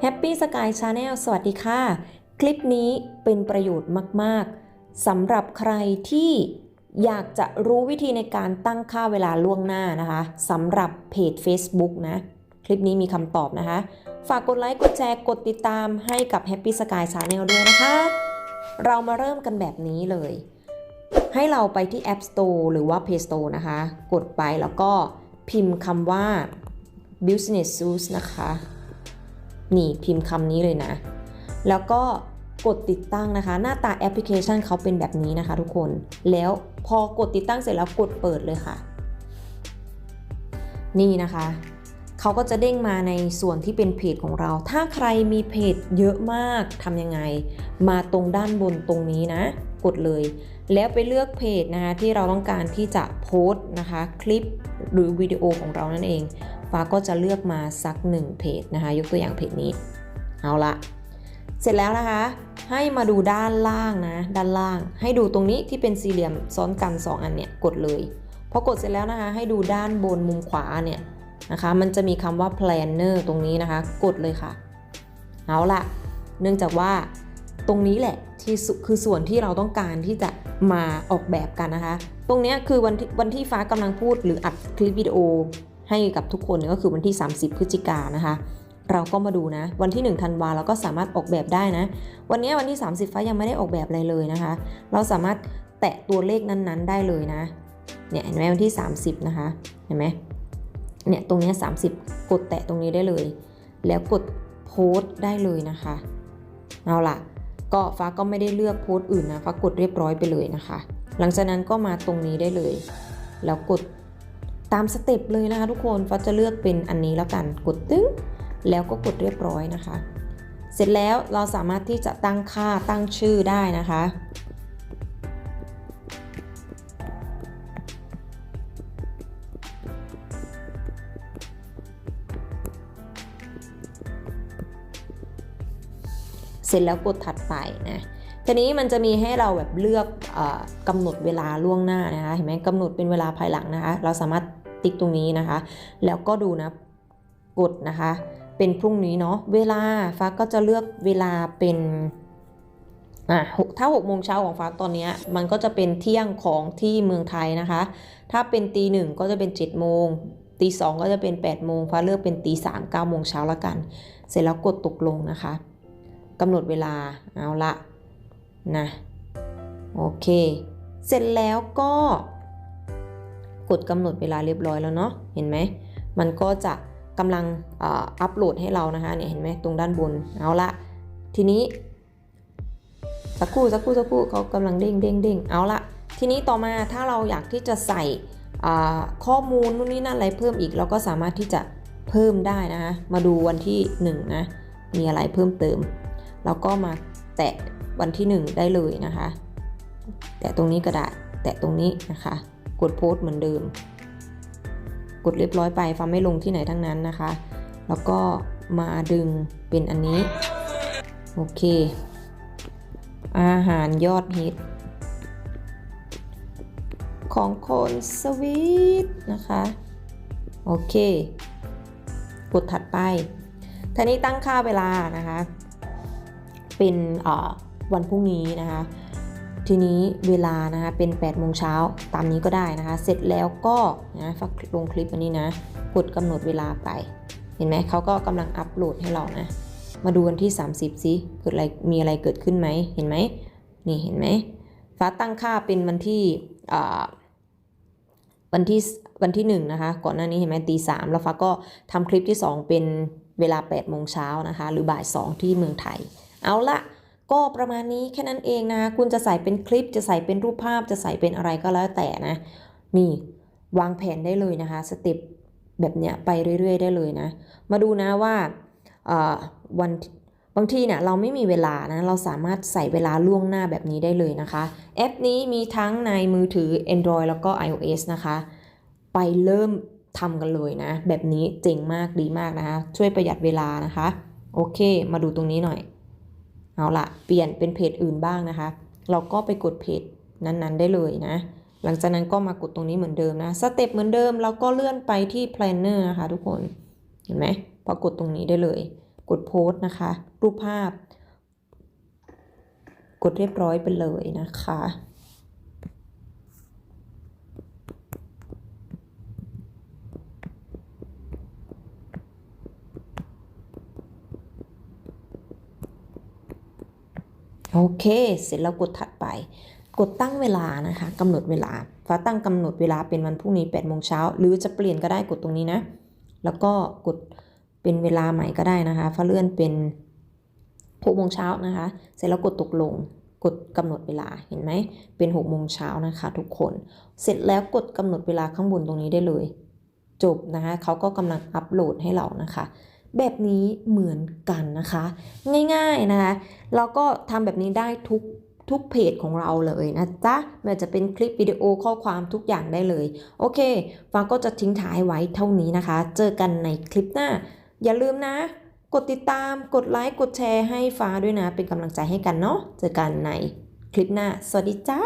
Happy Sky Channel สวัสดีค่ะ คลิปนี้เป็นประโยชน์มาก ๆสำหรับใครที่อยากจะรู้วิธีในการตั้งค่าเวลาล่วงหน้านะคะสำหรับเพจ Facebook นะ คลิปนี้มีคำตอบนะคะ ฝากกดไลค์ กดแชร์ กดติดตามให้กับ Happy Sky Channel ด้วยนะคะ เรามาเริ่มกันแบบนี้เลย ให้เราไปที่ App Store หรือว่า Play Store นะคะ กดไปแล้วก็พิมพ์คำว่า Business Suits นะคะ นี่พิมพ์คำนี้เลยนะ แล้วก็กดติดตั้งนะคะ หน้าตาแอปพลิเคชันเขาเป็นแบบนี้นะคะ ทุกคน แล้วพอกดติดตั้งเสร็จแล้วกดเปิดเลยค่ะ นี่นะคะเขาก็จะเด้งมาในส่วนที่เป็นเพจของเรา ถ้าใครมีเพจเยอะมากทำยังไง มาตรงด้านบนตรงนี้นะ กดเลย แล้วไปเลือกเพจนะคะที่เราต้องการที่จะโพสต์นะคะ คลิปหรือวิดีโอของเรานั่นเอง ฟ้าก็จะเลือกมาสักหนึ่งเพจนะคะ ยกตัวอย่างเพจนี้ เอาละเสร็จแล้วนะคะ ให้มาดูด้านล่างนะ ด้านล่าง ให้ดูตรงนี้ที่เป็นสี่เหลี่ยมซ้อนกัน 2 อันเนี่ย กดเลย พอกดเสร็จแล้วนะคะ ให้ดูด้านบนมุมขวาเนี่ยนะคะ มันจะมีคำว่า planner ตรงนี้นะคะ กดเลยค่ะ เอาละเนื่องจากว่าตรงนี้แหละที่คือส่วนที่เราต้องการที่จะมาออกแบบกันนะคะ ตรงเนี้ยคือวันที่วันที่ฟ้ากำลังพูดหรืออัดคลิปวิดีโอ ให้กับทุกคนเนี่ยก็คือวันที่ 30 พฤศจิกานะคะ เราก็มาดูนะ วันที่1ธันวาเราก็สามารถออกแบบได้นะ วันนี้วันที่ 30 ฟ้ายังไม่ได้ออกแบบอะไรเลยนะคะ เราสามารถแตะตัวเลขนั้นๆ ได้เลยนะเนี่ยเห็นไหมวันที่ 30 นะคะเห็นไหมเนี่ยตรงนี้ 30 กดแตะตรงนี้ได้เลย แล้วกดโพสต์ได้เลยนะคะเอาล่ะก็ฟ้าก็ไม่ได้เลือกโพสต์อื่นนะฟ้ากดเรียบร้อยไปเลยนะคะ หลังจากนั้นก็มาตรงนี้ได้เลย แล้วกด ตามสเต็ปเลยนะคะทุกคนฟ้าจะเลือกเป็นอันนี้แล้วกันกดตึ้งแล้วก็กดเรียบร้อยนะคะ เสร็จแล้วเราสามารถที่จะตั้งค่าตั้งชื่อได้นะคะ เสร็จแล้วกดถัดไปนะทีนี้มันจะมีให้เราแบบเลือกเออกำหนดเวลาล่วงหน้านะคะ เห็นไหมกำหนดเป็นเวลาภายหลังนะคะ เราสามารถ ติ๊กตรงนี้นะคะ แล้วก็ดูนะกดนะคะ เป็นพรุ่งนี้เนาะเวลาฟ้าก็จะเลือกเวลาเป็นอะหกถ้า6โมงเช้าของฟ้าตอนเนี้ยมันก็จะเป็นเที่ยงของที่เมืองไทยนะคะ ถ้าเป็นตีหนึ่งก็จะเป็น7โมงตีสองก็จะเป็น8โมงฟ้าเลือกเป็นตีสามเก้าโมงเช้าละกัน เสร็จแล้วกดตกลงนะคะกำหนดเวลาเอาละนะโอเค เสร็จแล้วก็ กดกำหนดเวลาเรียบร้อยแล้วเนาะเห็นไหมมันก็จะกำลังอัปโหลดให้เรานะคะเนี่ยเห็นไหมตรงด้านบนเอาละทีนี้สักครู่สักครู่สักครู่เขากำลังเด้งเด้งเด้งเอาละทีนี้ต่อมาถ้าเราอยากที่จะใส่ข้อมูลนู่นนี่นั่นอะไรเพิ่มอีก เราก็สามารถที่จะเพิ่มได้นะคะมาดูวันที่1นะมีอะไรเพิ่มเติมเราก็มาแตะวันที่ 1 ได้เลยนะคะ แตะตรงนี้ก็ได้ แตะตรงนี้นะคะ กดโพสเหมือนเดิม กดเรียบร้อยไปฟ้าไม่ลงที่ไหนทั้งนั้นนะคะ แล้วก็มาดึงเป็นอันนี้ โอเค อาหารยอดฮิตของคนสวีทนะคะ โอเค กดถัดไปทีนี้ตั้งค่าเวลานะคะ เป็นวันพรุ่งนี้นะคะ ทีนี้เวลานะคะเป็น8โมงเช้าตามนี้ก็ได้นะคะ เสร็จแล้วก็นะฟักลงคลิปอันนี้นะ กดกำหนดเวลาไป เห็นไหมเขาก็กำลังอัปโหลดให้เรานะ มาดูวันที่ 30สิเกิดอะไรมีอะไรเกิดขึ้นไหมเห็นไหมนี่เห็นไหมฟ้าตั้งค่าเป็นวันที่วันที่วันที่ 1 นะคะ ก่อนหน้านี้เห็นไหมตีสามแล้วฟ้าก็ทำคลิปที่ 2 เป็นเวลา8โมงเช้านะคะ หรือบ่าย 2 ที่เมืองไทย เอาละ ก็ประมาณนี้แค่นั้นเองนะ คุณจะใส่เป็นคลิป จะใส่เป็นรูปภาพ จะใส่เป็นอะไรก็แล้วแต่นะ นี่วางแผนได้เลยนะคะ สเต็ปแบบเนี้ยไปเรื่อย ๆ ได้เลยนะ มาดูนะว่าวันบางทีเนี่ยเราไม่มีเวลานะ เราสามารถใส่เวลาล่วงหน้าแบบนี้ได้เลยนะคะ แอปนี้มีทั้งในมือถือ Android แล้วก็ iOS นะคะ ไปเริ่มทำกันเลยนะ แบบนี้เจ๋งมากดีมากนะคะ ช่วยประหยัดเวลานะคะ โอเค มาดูตรงนี้หน่อย เอาละเปลี่ยนเป็นเพจอื่นบ้างนะคะ เราก็ไปกดเพจนั้นๆ ได้เลยนะ หลังจากนั้นก็มากดตรงนี้เหมือนเดิมนะสเต็ปเหมือนเดิมแล้วก็เลื่อนไปที่ planner นะคะทุกคนเห็นไหมพอกดตรงนี้ได้เลยกกดโพสต์นะคะ รูปภาพ กดเรียบร้อยไปเลยนะคะ โอเค เสร็จแล้วกดถัดไป กดตั้งเวลานะคะกำหนดเวลา ฟ้าตั้งกำหนดเวลาเป็นวันพรุ่งนี้8โมงเช้าหรือจะเปลี่ยนก็ได้กดตรงนี้นะ แล้วก็กดเป็นเวลาใหม่ก็ได้นะคะฟ้าเลื่อนเป็น6โมงเช้านะคะ เสร็จแล้วกดตกลง กดกำหนดเวลาเห็นไหม เป็น6โมงเช้านะคะทุกคน เสร็จแล้วกดกำหนดเวลาข้างบนตรงนี้ได้เลย จบนะคะเขาก็กำลังอัปโหลดให้เรานะคะ แบบนี้เหมือนกันนะคะ ง่ายๆนะคะเราก็ทำแบบนี้ได้ทุกทุกเพจของเราเลยนะจ๊ะไม่ว่าจะเป็นคลิปวิดีโอข้อความทุกอย่างได้เลย โอเคฟ้าก็จะทิ้งท้ายไว้เท่านี้นะคะ เจอกันในคลิปหน้า อย่าลืมนะ กดติดตามกดไลค์กดแชร์ให้ฟ้าด้วยนะ เป็นกำลังใจให้กันเนาะเจอกันในคลิปหน้า สวัสดีจ้า